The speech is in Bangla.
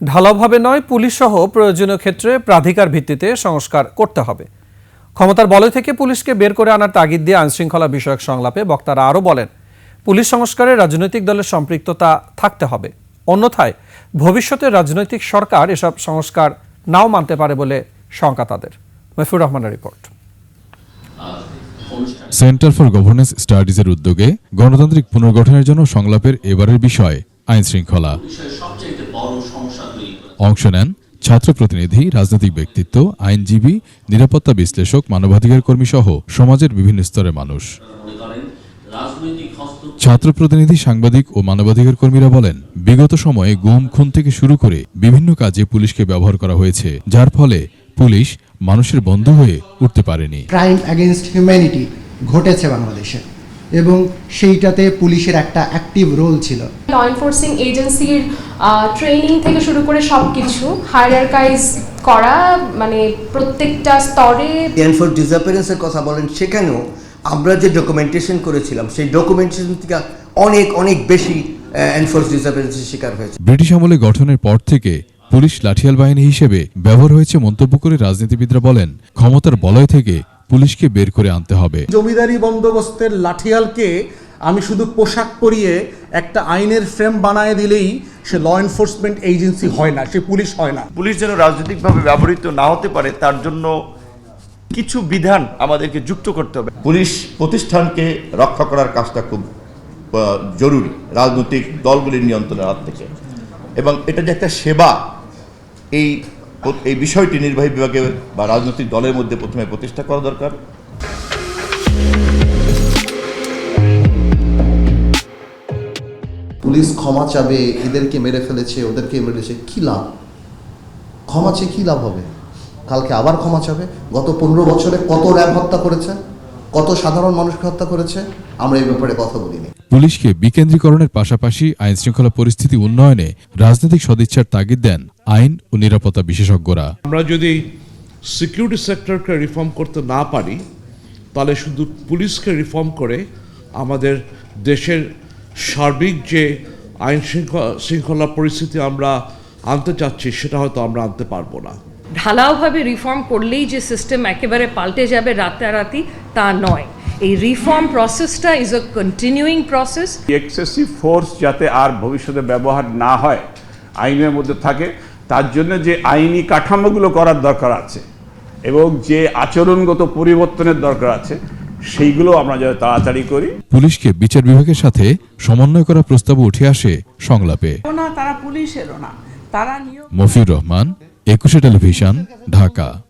ঢালাওভাবে নয় পুলিশ সহ প্রয়োজনীয় ক্ষেত্রে প্রাধিকার ভিত্তিতে সংস্কার করতে হবে। ক্ষমতার বলয় থেকে পুলিশকে বের করে আনার তাগিদ দিয়ে আইনশৃঙ্খলা বিষয়ক সংলাপে বক্তারা আরও বলেন, পুলিশ সংস্কারে রাজনৈতিক দলের সম্পৃক্ততা থাকতে হবে। অন্যথায় ভবিষ্যতে রাজনৈতিক সরকার এসব সংস্কার নাও মানতে পারে বলে শঙ্কা তাদের। মফিউর রহমানের রিপোর্ট। সেন্টার ফর গভর্নেন্স স্টাডিজের উদ্যোগে গণতান্ত্রিক পুনর্গঠনের জন্য সংলাপের এবারের বিষয় আইন শৃঙ্খলা অংশ নেন ছাত্র প্রতিনিধি রাজনৈতিক ব্যক্তিত্ব আইনজীবী নিরাপত্তা বিশ্লেষক মানবাধিকার কর্মী সহ সমাজের বিভিন্ন স্তরের মানুষ। ছাত্র প্রতিনিধি সাংবাদিক ও মানবাধিকার কর্মীরা বলেন বিগত সময়ে গুম খুন থেকে শুরু করে বিভিন্ন কাজে পুলিশকে ব্যবহার করা হয়েছে যার ফলে পুলিশ মানুষের বন্ধু হয়ে উঠতে পারেনি। ক্রাইম অ্যাগেনস্ট হিউম্যানিটি ঘটেছে বাংলাদেশে এবং সেইটাতে পুলিশের একটা অ্যাক্টিভ রোল ছিল। ল এনফোর্সিং এজেন্সির ট্রেনিং থেকে শুরু করে সব কিছু হায়ারার্কাইজ করা মানে প্রত্যেকটা স্তরে এনফোর্স ডিসঅ্যাপিয়ারেন্সের কথা বলেন সেখানেও আমরা যে ডকুমেন্টেশন করেছিলাম সেই ডকুমেন্টেশন থেকে অনেক অনেক বেশি এনফোর্স ডিসঅ্যাপিয়ারেন্সের শিকার হয়েছে। ব্রিটিশ আমলে গঠনের পর থেকে পুলিশ লাঠিয়াল বাহিনী হিসেবে ব্যবহার হয়েছে মন্তব্য করে রাজনীতিবিদরা বলেন ক্ষমতার বলয় থেকে পুলিশকে বের করে আনতে হবে। জমিদারি বন্দোবস্তের লাঠিয়ালকে আমি শুধু পোশাক পরিয়ে একটা আইনের ফ্রেম বানায় দিলেই সে ল এনফোর্সমেন্ট এজেন্সি হয় না সে পুলিশ হয় না। পুলিশ যেন রাজনৈতিকভাবে ব্যবহৃত না হতে পারে তার জন্য কিছু বিধান আমাদেরকে যুক্ত করতে হবে। পুলিশ প্রতিষ্ঠানকে রক্ষা করার কাজটা খুব জরুরি রাজনৈতিক দলগুলির নিয়ন্ত্রণের হাত থেকে। এবং এটা যে একটা সেবা এই এই বিষয়টি নির্বাহী বিভাগে বা রাজনৈতিক দলের মধ্যে প্রথমে প্রতিষ্ঠা করা দরকার। পুলিশ ক্ষমা চাবে এদেরকে মেরে ফেলেছে ওদেরকে মেরেছে কী লাভ? ক্ষমা চেয়ে কী লাভ হবে? কালকে আবার ক্ষমা চাবে? গত পনেরো বছরে কত র্যাব হত্যা করেছে? কত সাধারণ মানুষকে হত্যা করেছে? আমরা এই ব্যাপারে কথা বলিনি। পুলিশকে বিকেন্দ্রীকরণের পাশাপাশি আইন শৃঙ্খলা পরিস্থিতি উন্নয়নে রাজনৈতিক সদিচ্ছার তাগিদ দেন আইন ও নিরাপত্তা বিশেষজ্ঞরা। আমরা যদি সিকিউরিটি সেক্টরকে রিফর্ম করতে না পারি তাহলে শুধু পুলিশকে রিফর্ম করে আমাদের দেশের সার্বিক যে আইন শৃঙ্খলা শৃঙ্খলা পরিস্থিতি আমরা আনতে চাচ্ছি সেটা হয়তো আমরা আনতে পারব না। ঢালাওভাবে রিফর্ম করলেই যে সিস্টেম একেবারে পাল্টে যাবে রাতারাতি তা নয়। এই রিফর্ম প্রসেসটা is a continuing process excessive force যাতে আর ভবিষ্যতে ব্যবহার না হয় আইনের মধ্যে থাকে তার জন্য যে আইনি কাঠামোগুলো করার দরকার আছে এবং যে আচরণগত পরিবর্তনের দরকার আছে সেইগুলো আমরা যাতে তাড়াতাড়ি করি। পুলিশকে বিচার বিভাগের সাথে সমন্বয় করা প্রস্তাব উঠে আসে সংলাপে। না তারা পুলিশেরও না। তারা মফিউর রহমান একুশে টেলিভিশন ঢাকা।